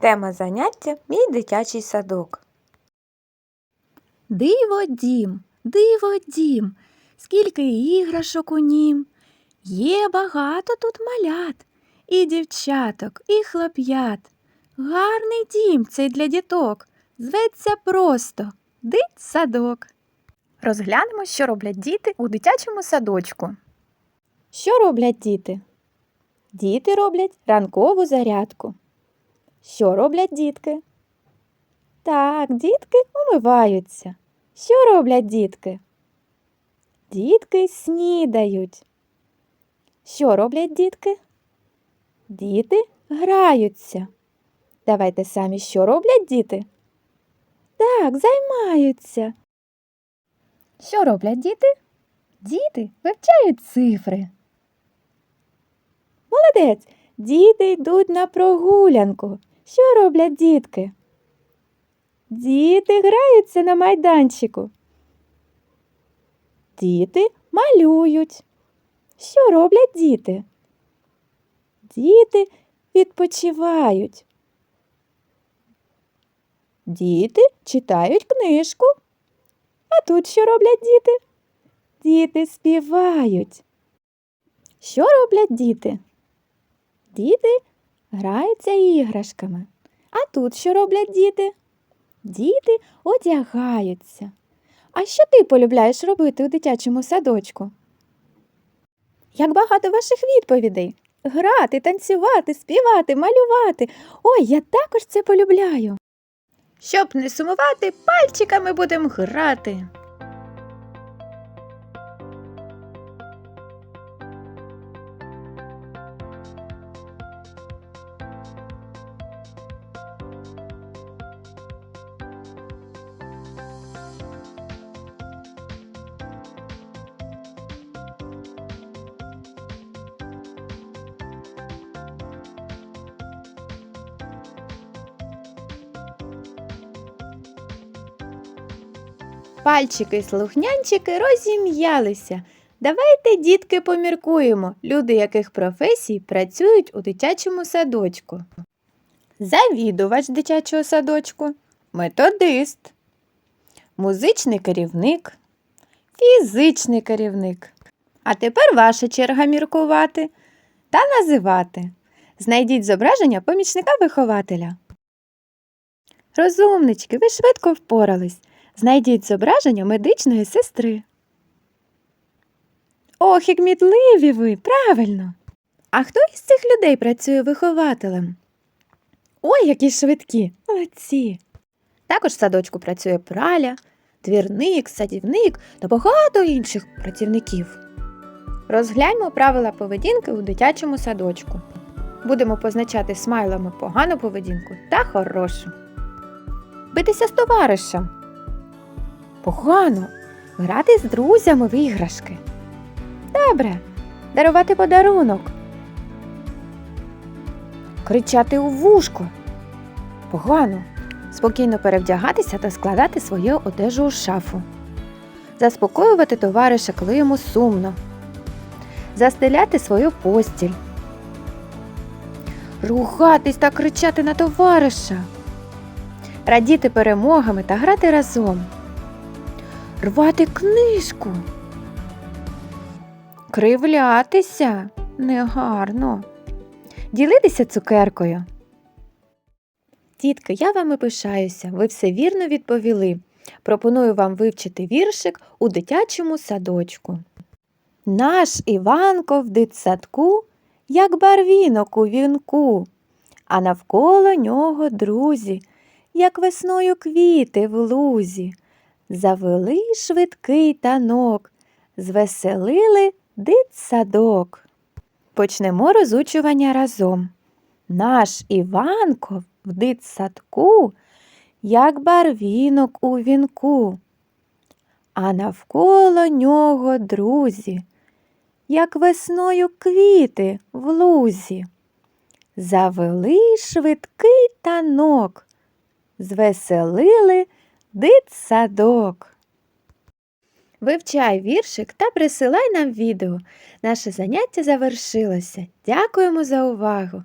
Тема заняття Мій дитячий садок. Диво дім, диво дім, скільки іграшок у нім. Є багато тут малят, і дівчаток, і хлоп'ят. Гарний дім цей для діток, зветься просто дитсадок. Розглянемо, що роблять діти у дитячому садочку. Що роблять діти? Діти роблять ранкову зарядку. Що роблять дітки? Так, дітки умиваються. Що роблять дітки? Дітки снідають. Що роблять дітки? Діти граються. Давайте самі що роблять діти? Так, займаються. Що роблять діти? Діти вивчають цифри. Молодець! Діти йдуть на прогулянку. Що роблять дітки? Діти граються на майданчику. Діти малюють. Що роблять діти? Діти відпочивають. Діти читають книжку. А тут що роблять діти? Діти співають. Що роблять діти? Діти граються іграшками. А тут що роблять діти? Діти одягаються. А що ти полюбляєш робити у дитячому садочку? Як багато ваших відповідей. Грати, танцювати, співати, малювати. Ой, я також це полюбляю. Щоб не сумувати, пальчиками будемо грати. Пальчики слухнянчики розім'ялися. Давайте, дітки, поміркуємо, люди яких професій працюють у дитячому садочку. Завідувач дитячого садочку, методист, музичний керівник, фізичний керівник. А тепер ваша черга міркувати та називати. Знайдіть зображення помічника вихователя. Розумнички, ви швидко впорались. Знайдіть зображення медичної сестри. Ох, як мітливі ви, правильно. А хто із цих людей працює вихователем? Ой, які швидкі, молодці. Також в садочку працює праля, двірник, садівник та багато інших працівників. Розгляньмо правила поведінки у дитячому садочку. Будемо позначати смайлами погану поведінку та хорошу. Битися з товаришем. Погано. Грати з друзями в іграшки. Добре. Дарувати подарунок. Кричати у вушко. Погано. Спокійно перевдягатися та складати свою одежу у шафу. Заспокоювати товариша, коли йому сумно. Застеляти свою постіль. Ругатись та кричати на товариша. Радіти перемогами та грати разом рвати книжку. Кривлятися негарно. Ділитися цукеркою. Тітки, я вами пишаюся, ви все вірно відповіли. Пропоную вам вивчити віршик у дитячому садочку. Наш Іванко в дитсадку, як барвінок у вінку, а навколо нього друзі, як весною квіти в лузі. Завели швидкий танок, звеселили дитсадок. Почнемо розучування разом. Наш Іванко в дитсадку, як барвінок у вінку, а навколо нього друзі, як весною квіти в лузі. Завели швидкий танок, звеселили Дитсадок. Вивчай віршик та присилай нам відео. Наше заняття завершилося. Дякуємо за увагу!